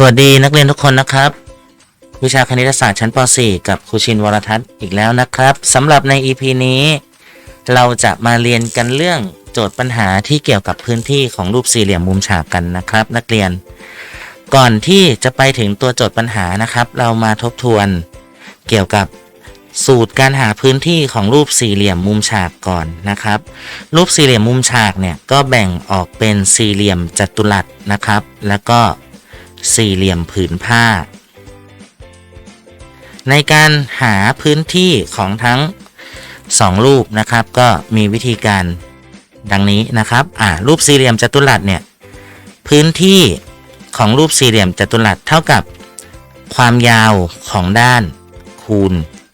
สวัสดีนักเรียนทุกคนนะครับ วิชาคณิตศาสตร์ชั้นป .4 กับครูชินวรทัศน์อีกแล้วนะครับสำหรับใน EP นี้ เราจะมาเรียนกันเรื่องโจทย์ปัญหาที่เกี่ยวกับพื้นที่ของรูปสี่เหลี่ยมมุมฉากกันนะครับ นักเรียน ก่อนที่จะไปถึงตัวโจทย์ปัญหานะครับ เรามาทบทวน เกี่ยวกับสูตรการหาพื้นที่ของรูปสี่เหลี่ยมมุมฉากก่อนนะครับ รูปสี่เหลี่ยมมุมฉากเนี่ยก็แบ่งออกเป็นสี่เหลี่ยมจัตุรัสนะครับ แล้วก็ สี่เหลี่ยมผืนผ้า ในการหาพื้นที่ของทั้งสองรูปนะครับ ก็มีวิธีการดังนี้นะครับอ่ารูปสี่เหลี่ยมจัตุรัสเนี่ยพื้นที่ของรูปสี่เหลี่ยมจัตุรัสเท่ากับความยาวของด้าน คูณ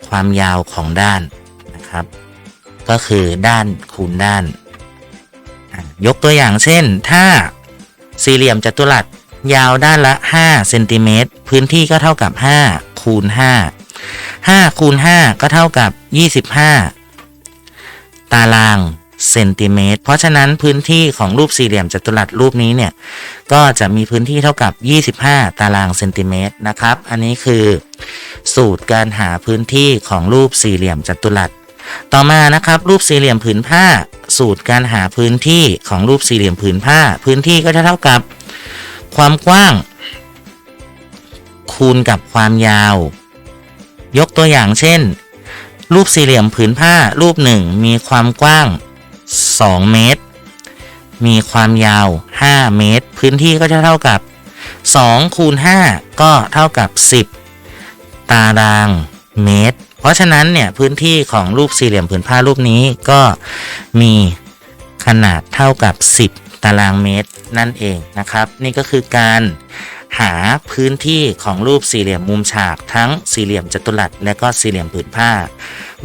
ความยาวของด้านนะครับ ก็คือด้านคูณด้าน ยกตัวอย่างเช่น ถ้าสี่เหลี่ยมจัตุรัส ยาวด้านละ 5 เซนติเมตร พื้นที่ก็เท่ากับ 5 คูณ 5 5 คูณ 5 ก็เท่ากับ 25 ตารางเซนติเมตร เพราะฉะนั้นพื้นที่ของรูปสี่เหลี่ยมจัตุรัสรูปนี้เนี่ย ก็จะมีพื้นที่เท่ากับ 25 ตารางเซนติเมตรนะครับ อันนี้คือ สูตรการหาพื้นที่ของรูปสี่เหลี่ยมจัตุรัส ต่อมานะครับ รูปสี่เหลี่ยมผืนผ้า สูตรการหาพื้นที่ของรูปสี่เหลี่ยมผืนผ้า พื้นที่ก็จะเท่ากับ ความกว้าง คูณกับความยาว ยกตัวอย่างเช่น รูปสี่เหลี่ยมผืนผ้ารูปหนึ่งมีความกว้าง 2 เมตร มีความยาว 5 เมตร พื้นที่ก็จะเท่ากับ 2 คูณ 5 ก็เท่ากับ 10 ตารางเมตร เพราะฉะนั้นเนี่ยพื้นที่ของรูปสี่เหลี่ยมผืนผ้ารูปนี้ก็มีขนาดเท่ากับ 10 ตารางเมตรนั่นเองนะครับ นี่ก็คือการหาพื้นที่ของรูปสี่เหลี่ยมมุมฉากทั้งสี่เหลี่ยมจัตุรัสและก็สี่เหลี่ยมผืนผ้า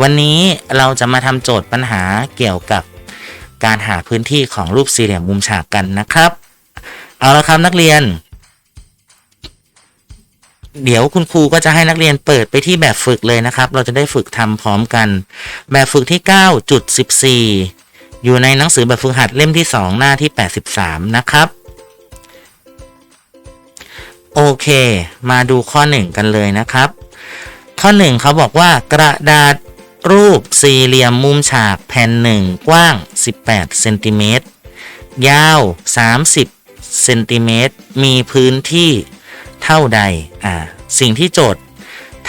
วันนี้เราจะมาทำโจทย์ปัญหาเกี่ยวกับการหาพื้นที่ของรูปสี่เหลี่ยมมุมฉากกันนะครับ เอาละครับนักเรียน เดี๋ยวคุณครูก็จะให้นักเรียนเปิดไปที่แบบฝึกเลยนะครับ เราจะได้ฝึกทำพร้อมกัน แบบฝึกที่ 9.14 อยู่ในหนังสือแบบฝึกหัดเล่มที่ 2 หน้าที่ 83 นะครับ โอเค มาดูข้อ 1 กันเลยนะครับ ข้อ 1เขาบอกว่ากระดาษรูปสี่เหลี่ยมมุมฉากแผ่นหนึ่งกว้าง 18 เซนติเมตร ยาว 30 เซนติเมตร มีพื้นที่เท่าใด อ่า สิ่งที่โจทย์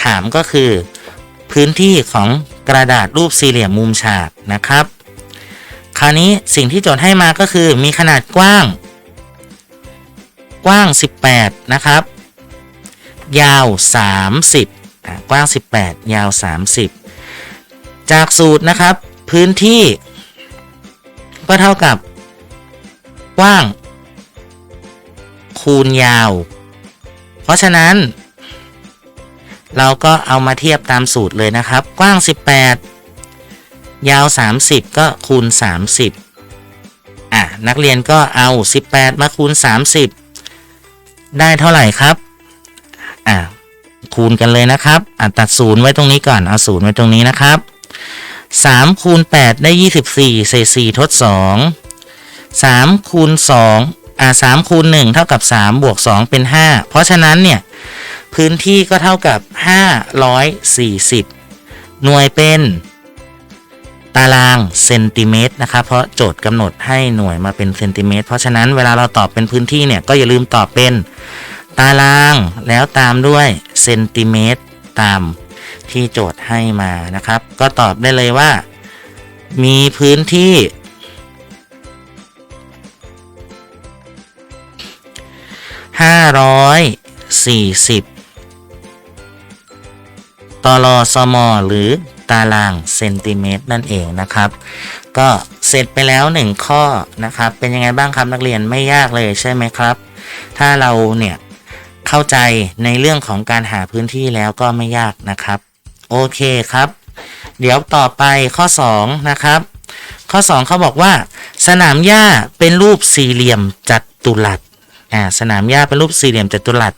ถามก็คือ พื้นที่ของกระดาษรูปสี่เหลี่ยมมุมฉากนะครับ คราวนี้สิ่งที่โจทย์ให้มาก็คือมีขนาดกว้าง กว้าง 18 นะครับ ยาว 30กว้าง 18 ยาว 30 จากสูตรนะครับ พื้นที่ ก็เท่ากับ กว้าง คูณยาว เพราะฉะนั้น เราก็เอามาเทียบตามสูตรเลยนะครับ กว้าง 18 ยาว 30 ก็คูณ 30 อะ นักเรียนก็เอา 18 มาคูณ 30 ได้เท่าไหร่ครับ อะ คูณกันเลยนะครับ อะ ตัดศูนย์ไว้ตรงนี้ก่อน เอาศูนย์ไว้ตรงนี้นะครับ 3 คูณ 8 ได้ 24 เศษ 4 ทด 2 3 คูณ 2 อะ 3 คูณ 1 เท่ากับ 3 บวก 2 เป็น 5 เพราะฉะนั้นเนี่ย พื้นที่ก็เท่ากับ 540 หน่วยเป็น ตารางเซนติเมตรนะครับเพราะโจทย์กำหนดให้หน่วยมาเป็นเซนติเมตรเพราะฉะนั้นเวลาเราตอบเป็นพื้นที่เนี่ยก็อย่าลืมตอบเป็นตารางแล้วตามด้วยเซนติเมตรตามที่โจทย์ให้มานะครับ ก็ตอบได้เลยว่า มีพื้นที่ห้าร้อยสี่สิบตลอสมหรือ ตารางเซนติเมตรนั่นเองนะครับ ก็เสร็จไปแล้วหนึ่งข้อนะครับ เป็นยังไงบ้างครับนักเรียนไม่ยากเลยใช่ไหมครับ ถ้าเราเนี่ยเข้าใจในเรื่องของการหาพื้นที่แล้วก็ไม่ยากนะครับ โอเคครับ เดี๋ยวต่อไปข้อ 2 นะครับ ข้อ 2 เขาบอกว่า สนามหญ้าเป็นรูปสี่เหลี่ยมจัตุรัสอ่าสนามหญ้าเป็นรูปสี่เหลี่ยมจัตุรัส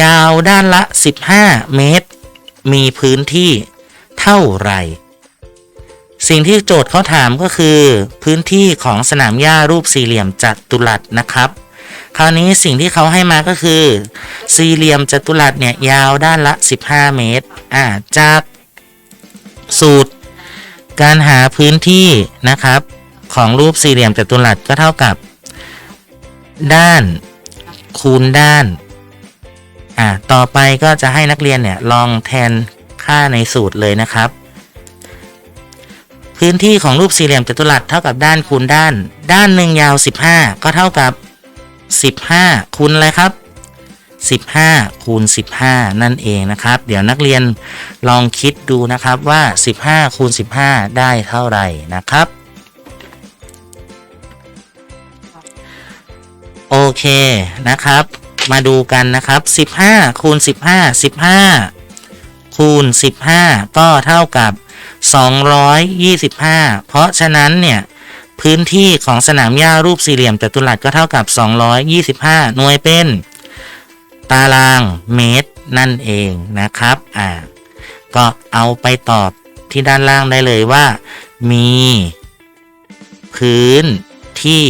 ยาวด้านละ 15 เมตร มีพื้นที่ เท่าไหร่ สิ่งที่โจทย์เขาถามก็คือ พื้นที่ของสนามหญ้ารูปสี่เหลี่ยมจัตุรัสนะครับ คราวนี้สิ่งที่เขาให้มาก็คือ สี่เหลี่ยมจัตุรัสเนี่ยยาวด้านละ 15 เมตรอ่าจากสูตร การหาพื้นที่นะครับ ของรูปสี่เหลี่ยมจัตุรัสก็เท่ากับ ด้านคูณด้านอ่าต่อไปก็จะให้นักเรียนเนี่ยลองแทน ค่าในสูตรเลยนะครับ พื้นที่ของรูปสี่เหลี่ยมจัตุรัสเท่ากับด้านคูณด้าน ด้านหนึ่งยาว 15 ก็เท่ากับ 15คูณอะไรครับ15คูณ15 นั่นเองนะครับ เดี๋ยวนักเรียนลองคิดดูนะครับว่า 15คูณ15 ได้เท่าไหร่นะครับ โอเคนะครับ มาดูกันนะครับ 15คูณ15 15 คูณ 15 ก็เท่ากับ 225 เพราะฉะนั้นเนี่ยพื้นที่ของสนามหญ้ารูปสี่เหลี่ยมจัตุรัสก็เท่ากับ 225 หน่วยเป็น ตารางเมตรนั่นเองนะครับอ่าก็เอาไปตอบที่ด้านล่างได้เลยว่า มี พื้นที่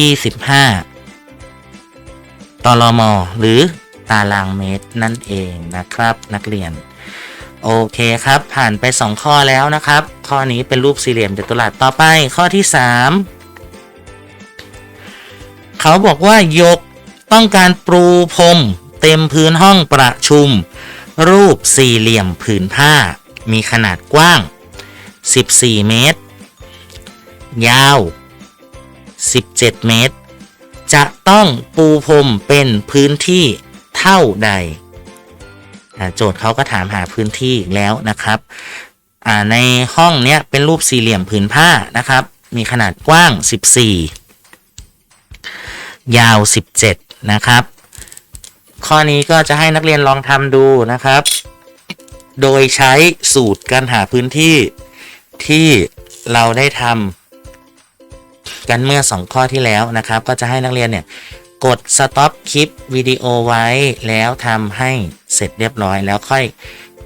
225 ตรม หรือ ตารางเมตรนั่นเองนะครับ นักเรียน โอเคครับ ผ่านไป 2 ข้อแล้วนะครับ ข้อนี้เป็นรูปสี่เหลี่ยมจัตุรัสต่อไป ข้อที่ 3 เขาบอกว่ายกต้องการปรูพรมเต็มพื้นห้องประชุม รูปสี่เหลี่ยมผืนผ้า มีขนาดกว้าง 14 เมตร ยาว 17 เมตร จะต้องปูพรมเป็นพื้นที่ เท่าใด โจทย์เขาก็ถามหาพื้นที่แล้วนะครับ ในห้องเนี้ยเป็นรูปสี่เหลี่ยมผืนผ้านะครับ มีขนาดกว้าง 14 ยาว 17 นะครับ ข้อนี้ก็จะให้นักเรียนลองทำดูนะครับ โดยใช้สูตรการหาพื้นที่ที่เราได้ทำกันเมื่อ 2 ข้อที่แล้วนะครับ ก็จะให้นักเรียนเนี่ย กด stop คลิปวิดีโอไว้แล้วทำให้เสร็จเรียบร้อยแล้วค่อย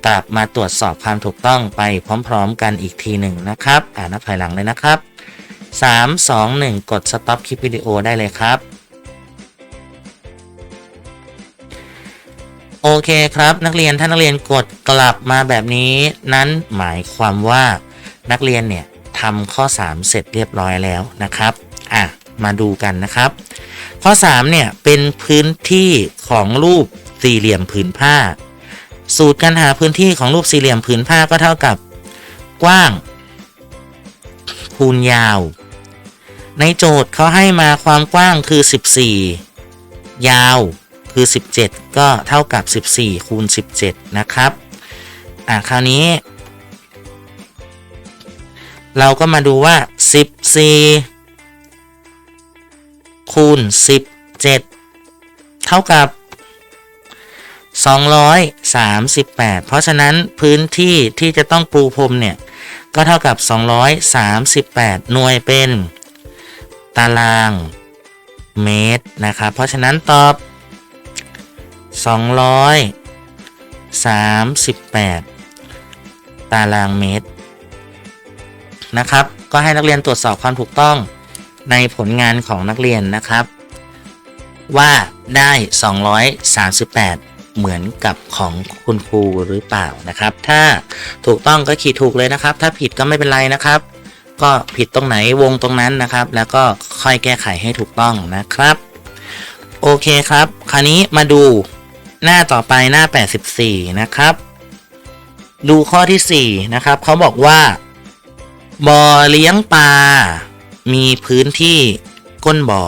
กลับมาตรวจสอบความถูกต้องไปพร้อมๆ กันอีกทีหนึ่งนะครับ อ่านับถอยหลังเลยนะครับ 3 2 1 กด stop คลิปวิดีโอได้เลยครับ โอเคครับ นักเรียนถ้านักเรียนกดกลับมาแบบนี้ นั้นหมายความว่านักเรียนเนี่ยทำข้อ 3 เสร็จเรียบร้อยแล้วนะครับ อะ มาดูกันนะครับ ข้อ 3 เนี่ย เป็นพื้นที่ของรูปสี่เหลี่ยมผืนผ้า สูตรการหาพื้นที่ของรูปสี่เหลี่ยมผืนผ้าก็เท่ากับ กว้าง คูณยาว ในโจทย์เขาให้มาความกว้างคือ 14 ยาวคือ 17 ก็เท่ากับ 14 คูณ 17 นะครับ อะคราวนี้ เราก็มาดูว่า 14 คูณ 17 เท่ากับ 238 เพราะฉะนั้นพื้นที่ที่จะต้องปูพรมเนี่ย ก็เท่ากับ 238 หน่วยเป็น ตารางเมตรนะครับ เพราะฉะนั้นตอบ 238 ตารางเมตรนะครับ ก็ให้นักเรียนตรวจสอบความถูกต้อง ในผลงานของนักเรียนนะครับ ว่าได้ 238 เหมือนกับของคุณครูหรือเปล่านะครับ ถ้าถูกต้องก็ขีดถูกเลยนะครับ ถ้าผิดก็ไม่เป็นไรนะครับ ก็ผิดตรงไหนวงตรงนั้นนะครับ แล้วก็ค่อยแก้ไขให้ถูกต้องนะครับ โอเคครับ คราวนี้มาดูหน้าต่อไปหน้า 84 นะครับ ดูข้อที่ 4 นะครับเขาบอกว่าบ่อเลี้ยงปลา มีพื้นที่ก้นบ่อ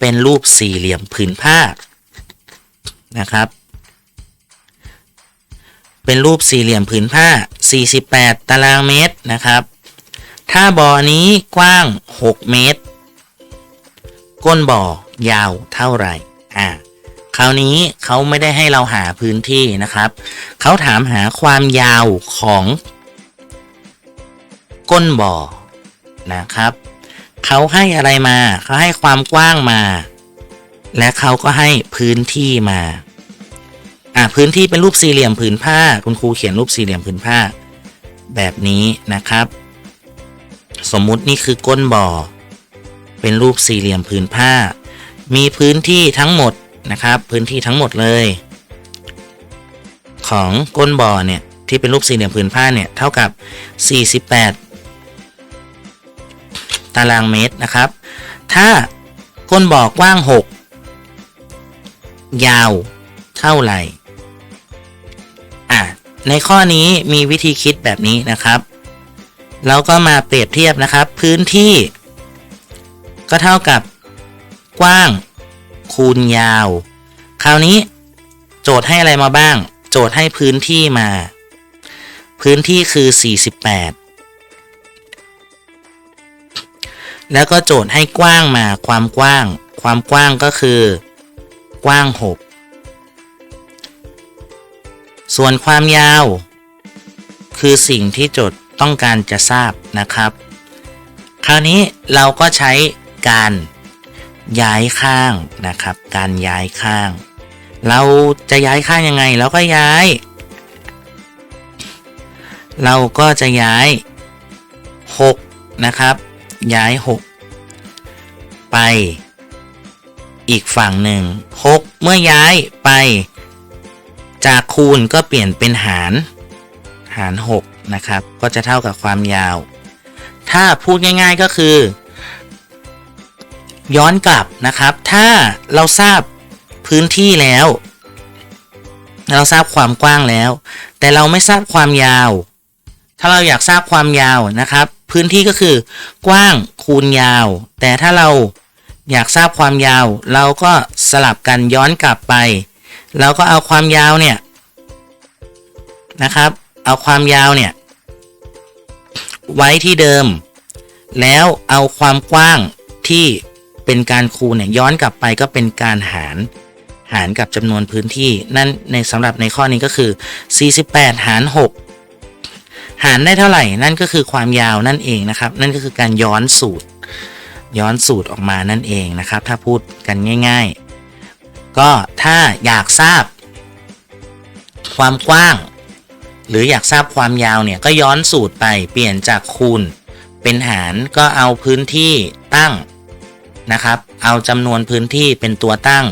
เป็นรูปสี่เหลี่ยมผืนผ้านะครับ เป็นรูปสี่เหลี่ยมผืนผ้า 48 ตารางเมตรนะครับ ถ้าบ่อนี้กว้าง 6 เมตร ก้นบ่อยาวเท่าไหร่อ่าคราวนี้เขาไม่ได้ให้เราหาพื้นที่นะครับ เขาถามหาความยาวของ ก้นบ่อนะครับ เขาให้อะไรมา เขาให้ความกว้างมา และเขาก็ให้พื้นที่มา อ่าพื้นที่เป็นรูปสี่เหลี่ยมผืนผ้า คุณครูเขียนรูปสี่เหลี่ยมผืนผ้า แบบนี้นะครับ สมมุตินี่คือก้นบ่อ เป็นรูปสี่เหลี่ยมผืนผ้า มีพื้นที่ทั้งหมดนะครับ พื้นที่ทั้งหมดเลย ของก้นบ่อเนี่ยที่เป็นรูปสี่เหลี่ยมผืนผ้าเนี่ยเท่ากับ 48 ตารางเมตรนะครับ ถ้าก้นบ่อกว้าง 6 ยาวเท่าไหร่อะในข้อนี้มีวิธีคิดแบบนี้นะครับเราก็มาเปรียบเทียบนะครับ พื้นที่ ก็เท่ากับกว้าง คูณยาว คราวนี้โจทย์ให้อะไรมาบ้าง โจทย์ให้พื้นที่มา พื้นที่คือ 48 แล้วก็โจทย์ให้กว้างมาความกว้าง ความกว้างก็คือ กว้าง 6 ส่วนความยาว คือสิ่งที่โจทย์ต้องการจะทราบนะครับ คราวนี้เราก็ใช้การย้ายข้างนะครับ การย้ายข้าง เราจะย้ายข้างยังไงเราก็ย้าย เราก็จะย้าย 6 นะครับ ย้าย 6 ไป อีกฝั่งหนึ่ง6เมื่อย้ายไป จากคูณก็เปลี่ยนเป็นหาร หาร 6 นะครับ ก็จะเท่ากับความยาว ถ้าพูดง่ายๆก็คือ ย้อนกลับนะครับ ถ้าเราทราบพื้นที่แล้ว เราทราบความกว้างแล้ว แต่เราไม่ทราบความยาว ถ้าเราอยากทราบความยาวนะครับ พื้นที่ก็คือกว้างคูณยาว แต่ถ้าเราอยากทราบความยาว เราก็สลับกันย้อนกลับไป เราก็เอาความยาวเนี่ยนะครับ เอาความยาวเนี่ยไว้ที่เดิม แล้วเอาความกว้างที่เป็นการคูณเนี่ยย้อนกลับไปก็เป็นการหารหารกับจำนวนพื้นที่ นั่นในสำหรับในข้อนี้ก็คือ 48 หาร 6 หารได้เท่าไหร่นั่นก็คือความยาวนั่นเองนะครับ นั่นก็คือการย้อนสูตร ย้อนสูตรออกมานั่นเองนะครับ ถ้าพูดกันง่าย ๆ ก็ถ้าอยากทราบ ความกว้าง หรืออยากทราบความยาวเนี่ยก็ย้อนสูตรไปเปลี่ยนจากคูณ เป็นหารก็เอาพื้นที่ตั้งนะครับ เอาจำนวนพื้นที่เป็นตัวตั้ง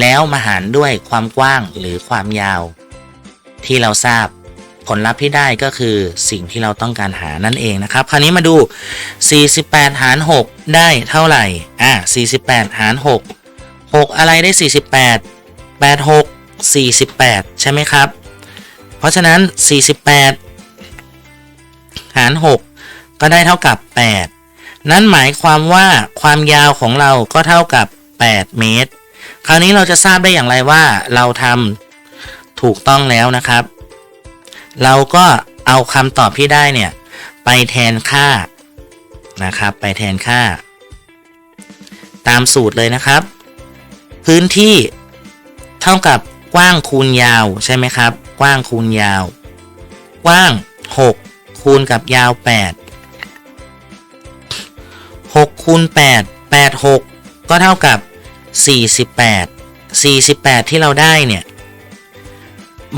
แล้วมาหารด้วยความกว้างหรือความยาวที่เราทราบ ผลลัพธ์ที่ได้ก็คือสิ่งที่เราต้องการหานั่นเองนะครับ คราวนี้มาดู 48 หาร 6 ได้เท่าไหร่ อะ48 หาร 6 6 อะไรได้ 48 86 48 ใช่ไหมครับ เพราะฉะนั้น 48 หาร 6 ก็ได้เท่ากับ 8 นั่นหมายความว่าความยาวของเราก็เท่ากับ 8 เมตร คราวนี้เราจะทราบได้อย่างไรว่าเราทำถูกต้องแล้วนะครับ เราก็เอาคำตอบที่ได้เนี่ย ไปแทนค่านะครับ ไปแทนค่า ตามสูตรเลยนะครับ พื้นที่เท่ากับกว้างคูณยาวใช่ไหมครับ กว้างคูณยาว กว้าง 6 คูณกับยาว 8 6คูณ8 8 6 ก็เท่ากับ 48 48 ที่เราได้เนี่ย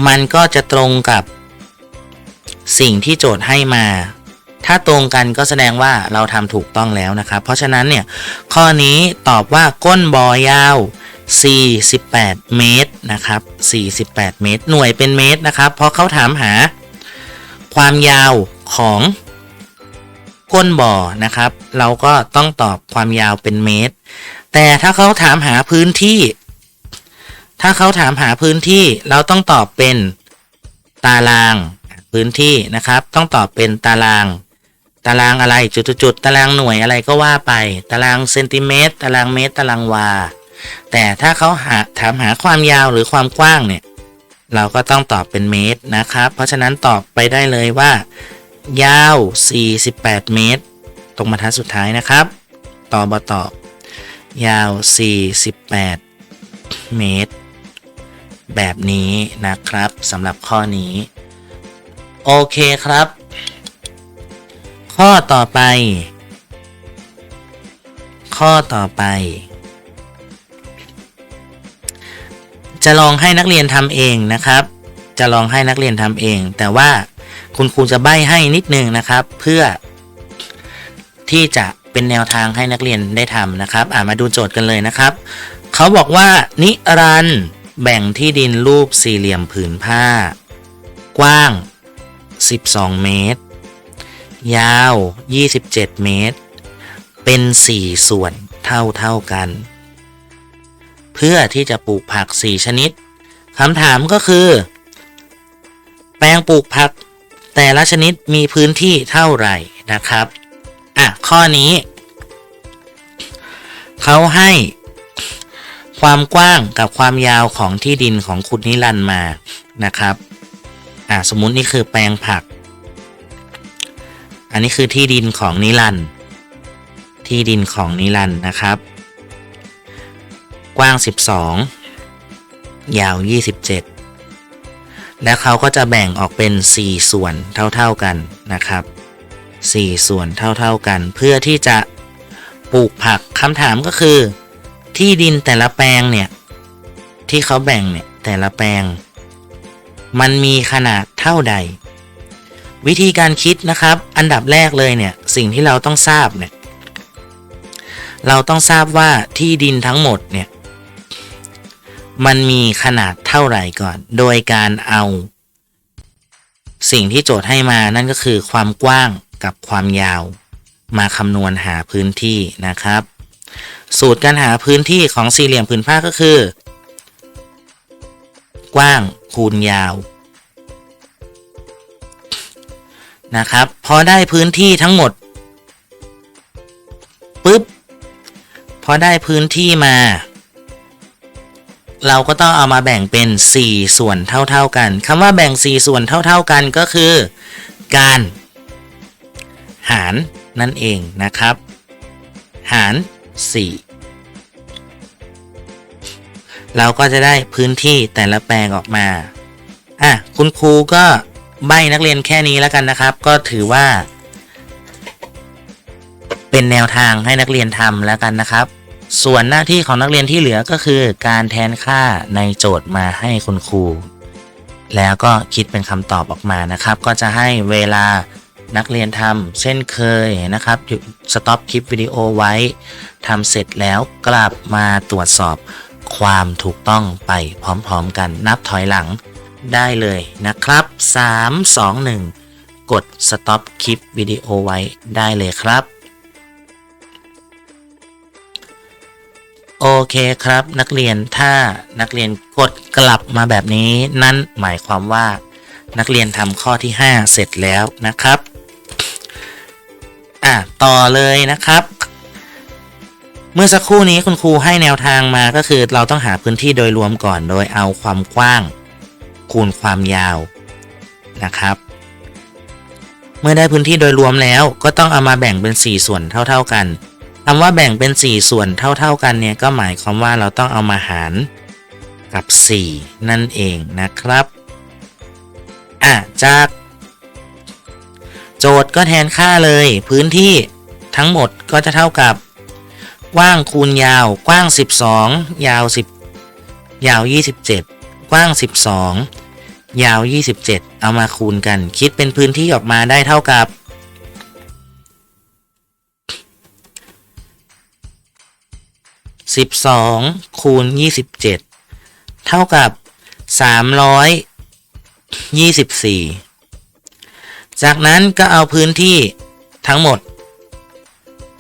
มันก็จะตรงกับ สิ่งที่โจทย์ให้มา ถ้าตรงกันก็แสดงว่าเราทำถูกต้องแล้วนะครับ เพราะฉะนั้นเนี่ยข้อนี้ตอบว่าก้นบอยาว 48 เมตรนะครับ 48 เมตร หน่วยเป็นเมตรนะครับ เพราะเขาถามหา ความยาวของก้นบ่อนะครับ เราก็ต้องตอบความยาวเป็นเมตร แต่ถ้าเขาถามหาพื้นที่ ถ้าเขาถามหาพื้นที่ เราต้องตอบเป็นตาราง พื้นที่นะครับ ต้องตอบเป็นตาราง ตารางอะไรจุดๆตารางหน่วยอะไรก็ว่าไป ตารางเซนติเมตร ตารางเมตร ตารางวา แต่ถ้าเขาหาถามหาความยาวหรือความกว้างเนี่ย เราก็ต้องตอบเป็นเมตรนะครับ เพราะฉะนั้นตอบไปได้เลยว่า ยาว 48 เมตร ตรงบรรทัดสุดท้ายนะครับ ตอบบตอบ ยาว 48 เมตร แบบนี้นะครับสำหรับข้อนี้ โอเคครับ ข้อต่อไป ข้อต่อไป จะลองให้นักเรียนทำเองนะครับ จะลองให้นักเรียนทำเอง แต่ว่าคุณครูจะใบ้ให้นิดนึงนะครับ เพื่อที่จะเป็นแนวทางให้นักเรียนได้ทำนะครับ อ่ามาดูโจทย์กันเลยนะครับ เขาบอกว่า นิรันต์แบ่งที่ดินรูปสี่เหลี่ยมผืนผ้า กว้าง 12 เมตร ยาว 27 เมตร เป็น 4 ส่วนเท่าเท่ากัน เพื่อที่จะปลูกผัก 4 ชนิดคำถามก็คือ แปลงปลูกผักแต่ละชนิดมีพื้นที่เท่าไหร่นะครับ อะ ข้อนี้ เขาให้ความกว้างกับความยาวของที่ดินของคุณนิรันมานะครับ อะสมมุตินี่คือแปลงผัก อันนี้คือที่ดินของนิรันด์ที่ดินของนิรันด์นะครับ กว้าง 12 ยาว 27 แล้วเขาก็จะแบ่งออกเป็น 4 ส่วนเท่า ๆกันนะครับ 4 ส่วนเท่าๆกัน เพื่อที่จะปลูกผักคำถามก็คือ ที่ดินแต่ละแปลงเนี่ย ที่เขาแบ่งเนี่ยแต่ละแปลง มันมีขนาดเท่าใด วิธีการคิดนะครับ อันดับแรกเลยเนี่ยสิ่งที่เราต้องทราบเนี่ยเราต้องทราบว่าที่ดินทั้งหมดเนี่ยมันมีขนาดเท่าไหร่ก่อน โดยการเอา สิ่งที่โจทย์ให้มานั่นก็คือความกว้างกับความยาว มาคำนวณหาพื้นที่นะครับ สูตรการหาพื้นที่ของสี่เหลี่ยมผืนผ้าก็คือ กว้างคูณยาวนะครับพอได้พื้นที่ทั้งหมดปุ๊บพอได้พื้นที่มา เราก็ต้องเอามาแบ่งเป็น 4 ส่วนเท่า ๆกันคำว่าแบ่ง 4 ส่วนเท่า ๆกันก็คือ การหารนั่นเองนะครับ หาร 4 เราก็จะได้พื้นที่แต่ละแปลงออกมา อะ คุณครูก็ใบนักเรียนแค่นี้แล้วกันนะครับ ก็ถือว่า เป็นแนวทางให้นักเรียนทำแล้วกันนะครับ ส่วนหน้าที่ของนักเรียนที่เหลือก็คือ การแทนค่าในโจทย์มาให้คุณครู แล้วก็คิดเป็นคำตอบออกมานะครับ ก็จะให้เวลานักเรียนทำเช่นเคยนะครับหยุดสต็อปคลิปวิดีโอไว้ทำเสร็จแล้วกลับมาตรวจสอบ ความถูกต้องไปพร้อมๆกันนับถอยหลังได้เลยนะครับ 3 2 1 กดสต็อปคลิปวิดีโอไว้ได้เลยครับ โอเคครับ นักเรียนถ้านักเรียนกดกลับมาแบบนี้ นั่นหมายความว่า นักเรียนทำข้อที่ 5 เสร็จแล้วนะครับ อะ ต่อเลยนะครับ เมื่อสักครู่นี้คุณครูให้แนวทางมาก็คือเราต้องหาพื้นที่โดยรวมก่อนโดยเอาความกว้าง คูณความยาวนะครับ เมื่อได้พื้นที่โดยรวมแล้วก็ต้องเอามาแบ่งเป็น 4 ส่วนเท่า ๆกันคำว่าแบ่งเป็น 4 ส่วนเท่า ๆกันเนี่ยก็หมายความว่าเราต้องเอามาหารกับ 4 นั่นเองนะครับอะจากโจทย์ก็แทนค่าเลยพื้นที่ทั้งหมดก็จะเท่ากับ กว้างคูณยาวกว้าง 12 ยาว 10 ยาว 27 กว้าง 12 ยาว 27 เอามาคูณกัน คิดเป็นพื้นที่ออกมาได้เท่ากับ 12 คูณ 27 เท่ากับ 324 จากนั้นก็เอาพื้นที่ทั้งหมด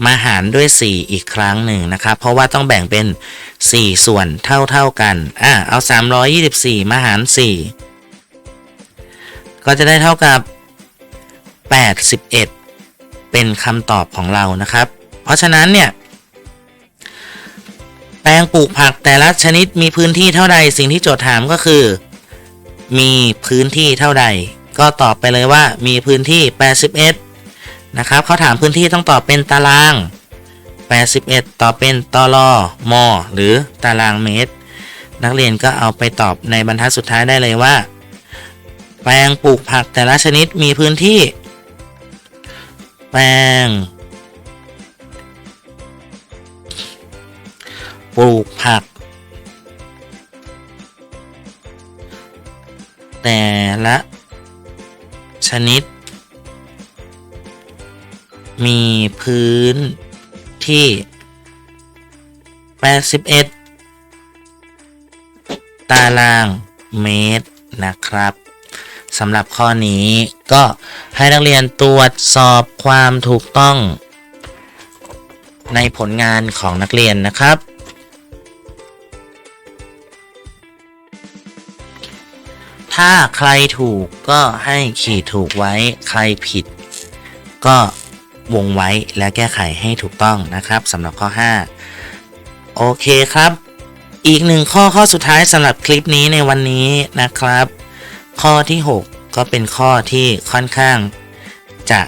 มาหารด้วย 4 อีกครั้งหนึ่งนะครับ เพราะว่าต้องแบ่งเป็น 4 ส่วนเท่าๆกัน อะเอา 324 มาหาร 4 ก็จะได้เท่ากับ 81 เป็นคำตอบของเรานะครับ เพราะฉะนั้นเนี่ย แปลงปลูกผักแต่ละชนิดมีพื้นที่เท่าใด สิ่งที่โจทย์ถามก็คือ มีพื้นที่เท่าใด ก็ตอบไปเลยว่ามีพื้นที่ 81 นะครับเขาถามพื้นที่ต้องตอบเป็นตาราง 81ตอบเป็นตรมหรือตารางเมตร นักเรียนก็เอาไปตอบในบรรทัดสุดท้ายได้เลยว่า แปลงปลูกผักแต่ละชนิดมีพื้นที่ แปลง ปลูกผัก แต่ละชนิด มีพื้นที่ 81 ตารางเมตรนะครับสำหรับข้อนี้ก็ให้นักเรียนตรวจสอบความถูกต้อง ในผลงานของนักเรียนนะครับ ถ้าใครถูกก็ให้ขีดถูกไว้ใครผิด ก็ วงไว้และแก้ไขให้ถูกต้องนะครับสำหรับข้อ 5 โอเคครับ อีกหนึ่งข้อข้อสุดท้ายสำหรับคลิปนี้ในวันนี้นะครับ ข้อที่ 6 ก็เป็นข้อที่ค่อนข้างจะ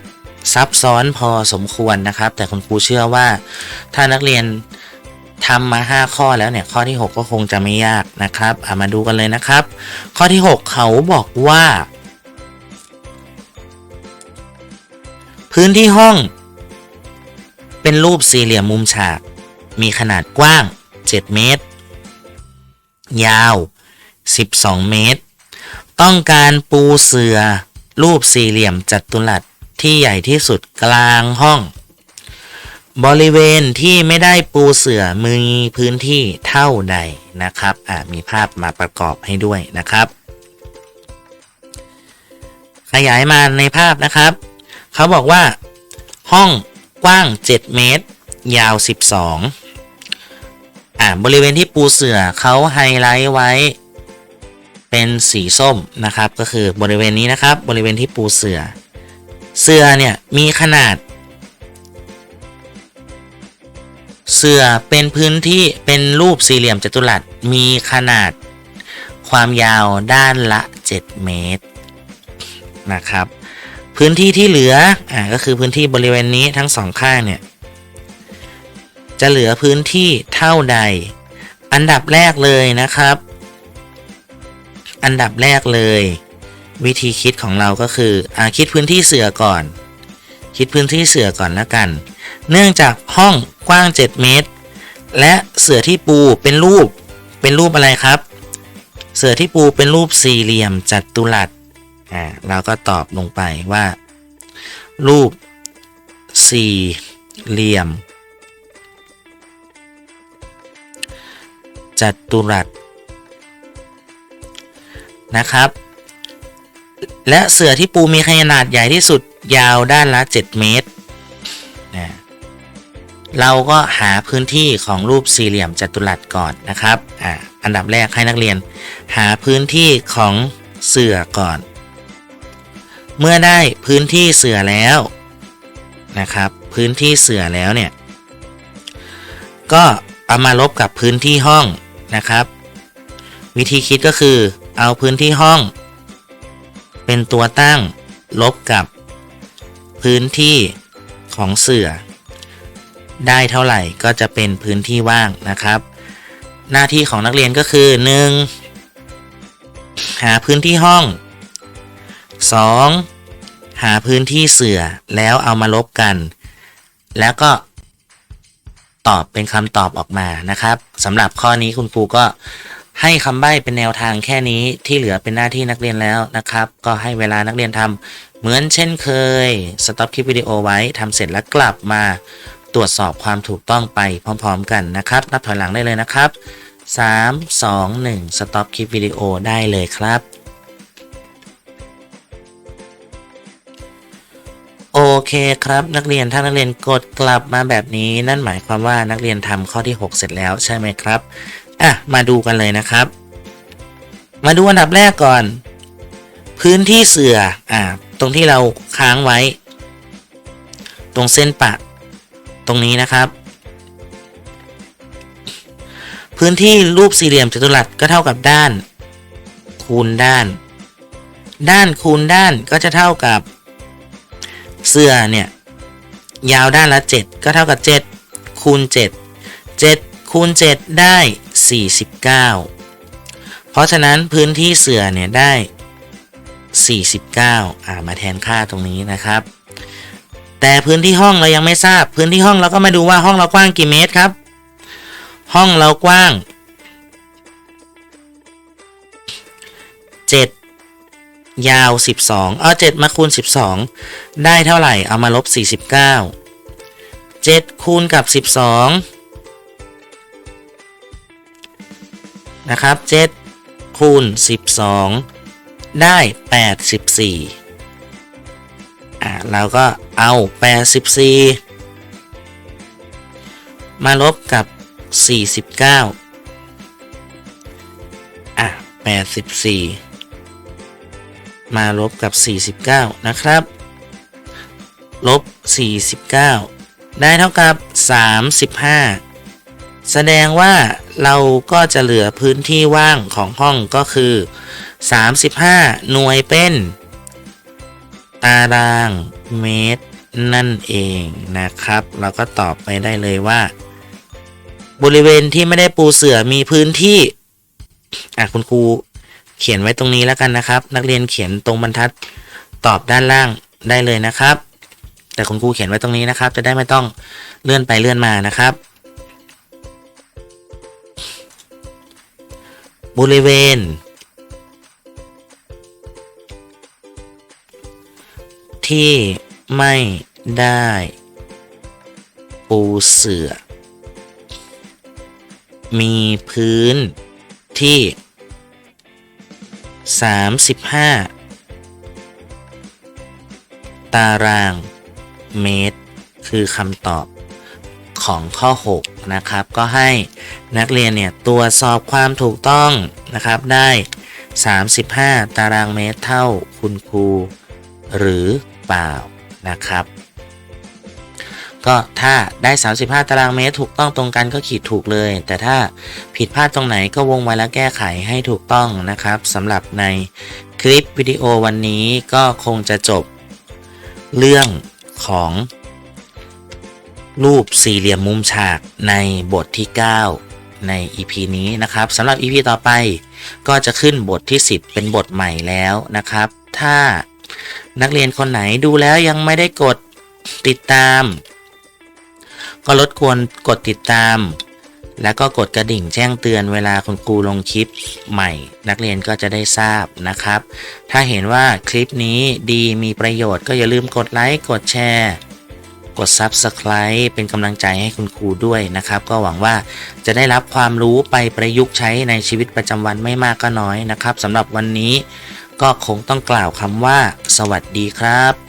ซับซ้อนพอสมควรนะครับ แต่คุณครูเชื่อว่าถ้านักเรียนทำมา 5 ข้อแล้วเนี่ยข้อที่ 6 ก็คงจะไม่ยากนะครับเอามาดูกันเลยนะครับ ข้อที่ 6 เขาบอกว่า พื้นที่ห้อง เป็นรูปสี่เหลี่ยมมุมฉาก มีขนาดกว้าง 7 เมตร ยาว 12 เมตร ต้องการปูเสือ รูปสี่เหลี่ยมจัตุรัสที่ใหญ่ที่สุดกลางห้อง บริเวณที่ไม่ได้ปูเสือมีพื้นที่เท่าใดนะครับมีภาพมาประกอบให้ด้วยนะครับ ขยายมาในภาพนะครับ เขาบอกว่า ห้องกว้าง 7 เมตร ยาว 12 อ่าบริเวณที่ปูเสือเขาไฮไลท์ไว้ เป็นสีส้มนะครับ ก็คือบริเวณนี้นะครับ บริเวณที่ปูเสือเสือเนี่ยมีขนาด เสือเป็นพื้นที่เป็นรูปสี่เหลี่ยมจัตุรัสมีขนาดความยาวด้านละ 7 เมตรนะครับ พื้นที่ที่เหลืออ่าก็คือพื้นที่บริเวณนี้ทั้งสองข้างเนี่ยจะเหลือพื้นที่เท่าใด อันดับแรกเลยนะครับ อันดับแรกเลย วิธีคิดของเราก็คืออ่าคิดพื้นที่เสือก่อน คิดพื้นที่เสือก่อนแล้วกัน เนื่องจากห้องกว้าง 7 เมตร และเสือที่ปูเป็นรูปเป็นรูปอะไรครับ เสือที่ปูเป็นรูปสี่เหลี่ยมจัตุรัส อ่าเราก็ตอบลงไปว่า รูปสี่เหลี่ยม จัตุรัสนะครับ และเสือที่ปูมีขนาดใหญ่ที่สุดยาวด้านละ 7 เมตรนะเราก็หาพื้นที่ของรูปสี่เหลี่ยมจัตุรัสก่อนนะครับอ่าอันดับแรกให้นักเรียน หาพื้นที่ของเสือก่อน เมื่อได้พื้นที่เสือแล้วนะครับ พื้นที่เสือแล้วเนี่ย ก็เอามาลบกับพื้นที่ห้องนะครับ วิธีคิดก็คือเอาพื้นที่ห้อง เป็นตัวตั้งลบกับพื้นที่ของเสือ ได้เท่าไหร่ก็จะเป็นพื้นที่ว่างนะครับ หน้าที่ของนักเรียนก็คือ 1. หาพื้นที่ห้อง 2. หาพื้นที่เสือแล้วเอามาลบกัน แล้วก็ตอบเป็นคำตอบออกมานะครับสำหรับข้อนี้คุณครูก็ให้คำใบ้เป็นแนวทางแค่นี้ที่เหลือเป็นหน้าที่นักเรียนแล้วนะครับ ก็ให้เวลานักเรียนทำเหมือนเช่นเคยสต็อปคลิปวิดีโอไว้ทำเสร็จแล้วกลับมาตรวจสอบความถูกต้องไปพร้อมๆกันนะครับ นับถอยหลังได้เลยนะครับ 3 2 1 สต็อปคลิปวิดีโอได้เลยครับ โอเคครับ นักเรียนถ้านักเรียนกดกลับมาแบบนี้นั่นหมายความว่านักเรียนทำข้อที่ 6 เสร็จแล้วใช่ไหมครับอะมาดูกันเลยนะครับ มาดูอันดับแรกก่อน พื้นที่เสืออ่าตรงที่เราค้างไว้ ตรงเส้นปะ ตรงนี้นะครับ พื้นที่รูปสี่เหลี่ยมจัตุรัสก็เท่ากับด้าน คูณด้าน ด้านคูณด้านก็จะเท่ากับ สื้อเนี่ย ยาวด้านละ 7 ก็เท่ากับ 7 คูณ 7 7 คูณ 7 ได้ 49 เพราะฉะนั้นพื้นที่เสือเนี่ยได้ 49 อ่ามาแทนค่าตรงนี้นะครับ แต่พื้นที่ห้องเรายังไม่ทราบ พื้นที่ห้องเราก็มาดูว่าห้องเรากว้างกี่เมตรครับ ห้องเรากว้าง 7 ยาว 12 เอา7มาคูณ 12 ได้เท่าไหร่ เอามาลบ 49 7 คูณกับ 12 นะครับ 7 คูณ 12 ได้ 84 อ่าเราก็เอา 84 มาลบกับ 49 อะ 84 มาลบกับ 49 นะครับ ลบ 49 ได้เท่ากับ 35 แสดงว่าเราก็จะเหลือพื้นที่ว่างของห้องก็คือ 35 หน่วยเป็น ตารางเมตรนั่นเองนะครับ เราก็ตอบไปได้เลยว่า บริเวณที่ไม่ได้ปูเสื่อมีพื้นที่อะคุณครู เขียนไว้ตรงนี้แล้วกันนะครับ นักเรียนเขียนตรงบรรทัดตอบด้านล่างได้เลยนะครับ แต่คุณครูเขียนไว้ตรงนี้นะครับ จะได้ไม่ต้องเลื่อนไปเลื่อนมานะครับ บริเวณ ที่ไม่ได้ปูเสื่อมีพื้นที่ 35 ตารางเมตร คือคำตอบของข้อ 6 นะครับ ก็ให้นักเรียนเนี่ยตรวจสอบความถูกต้องนะครับได้ 35 ตารางเมตรเท่าคุณครูหรือเปล่านะครับ ก็ถ้าได้ 35 ตารางเมตรถูกต้องตรงกันก็ขีดถูกเลย แต่ถ้าผิดพลาดตรงไหนก็วงไว้แล้วแก้ไขให้ถูกต้องนะครับสำหรับในคลิปวิดีโอวันนี้ก็คงจะจบเรื่องของรูปสี่เหลี่ยมมุมฉากในบทที่ 9 ใน EP นี้นะครับสำหรับ EP ต่อไปก็จะขึ้นบทที่ 10 เป็นบทใหม่แล้วนะครับ ถ้านักเรียนคนไหนดูแล้วยังไม่ได้กดติดตาม ก็ลดควรกดติดตาม แล้วก็กดกระดิ่งแจ้งเตือนเวลาคุณครูลงคลิปใหม่ นักเรียนก็จะได้ทราบนะครับ ถ้าเห็นว่าคลิปนี้ดีมีประโยชน์ก็อย่าลืมกดไลค์กดแชร์กด Subscribe เป็นกำลังใจให้คุณครูด้วยนะครับ ก็หวังว่าจะได้รับความรู้ไปประยุกต์ใช้ในชีวิตประจำวันไม่มากก็น้อยนะครับสำหรับวันนี้ก็คงต้องกล่าวคำว่า สวัสดีครับ